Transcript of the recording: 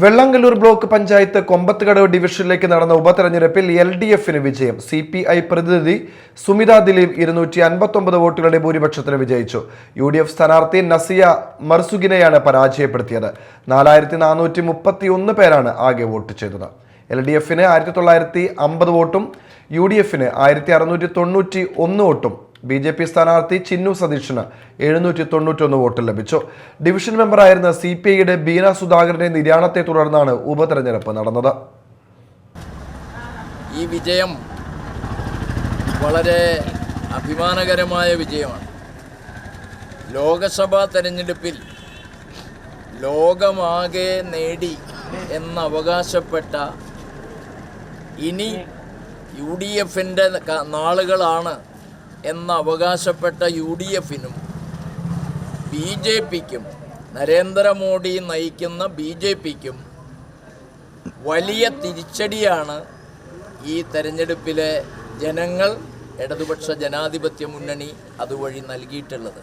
Vellangallur block panchayat Kombathukadavu ഡിവിഷനിലേക്ക് നടന്ന ഉപതെരഞ്ഞെടുപ്പിൽ എൽ ഡി എഫിന് വിജയം. സി പി ഐ പ്രതിനിധി സുമിത ദിലീപ് ഇരുന്നൂറ്റി അൻപത്തൊമ്പത് വോട്ടുകളുടെ ഭൂരിപക്ഷത്തിന് വിജയിച്ചു. യു ഡി എഫ് സ്ഥാനാർത്ഥി നസിയ മർസുഗിനെയാണ് പരാജയപ്പെടുത്തിയത്. നാലായിരത്തി നാനൂറ്റി മുപ്പത്തി ഒന്ന് പേരാണ് ആകെ വോട്ട് ചെയ്തത്. എൽ ഡി എഫിന് ആയിരത്തി തൊള്ളായിരത്തി അമ്പത് വോട്ടും യു ഡി എഫിന് ആയിരത്തി അറുന്നൂറ്റി തൊണ്ണൂറ്റി ഒന്ന് വോട്ടും ബി ജെ പി സ്ഥാനാർത്ഥി ചിന്നു സതീഷിന് എഴുന്നൂറ്റി തൊണ്ണൂറ്റൊന്ന് വോട്ട് ലഭിച്ചു. ഡിവിഷൻ മെമ്പറായിരുന്ന സി പി ഐയുടെ ബീന സുധാകരന്റെ നിര്യാണത്തെ തുടർന്നാണ് ഉപതെരഞ്ഞെടുപ്പ് നടന്നത്. ഈ വിജയം വളരെ അഭിമാനകരമായ വിജയമാണ്. ലോകസഭാ തെരഞ്ഞെടുപ്പിൽ ലോകമാകെ നേടി എന്നവകാശപ്പെട്ട ഇനി യു ഡി എഫിന്റെ നാളുകളാണ് എന്ന് അവകാശപ്പെട്ട യു ഡി എഫിനും ബി ജെ പിക്കും നരേന്ദ്രമോദി നയിക്കുന്ന ബി ജെ പിക്കും വലിയ തിരിച്ചടിയാണ് ഈ തെരഞ്ഞെടുപ്പിലെ ജനങ്ങൾ ഇടതുപക്ഷ ജനാധിപത്യ മുന്നണി അതുവഴി നൽകിയിട്ടുള്ളത്.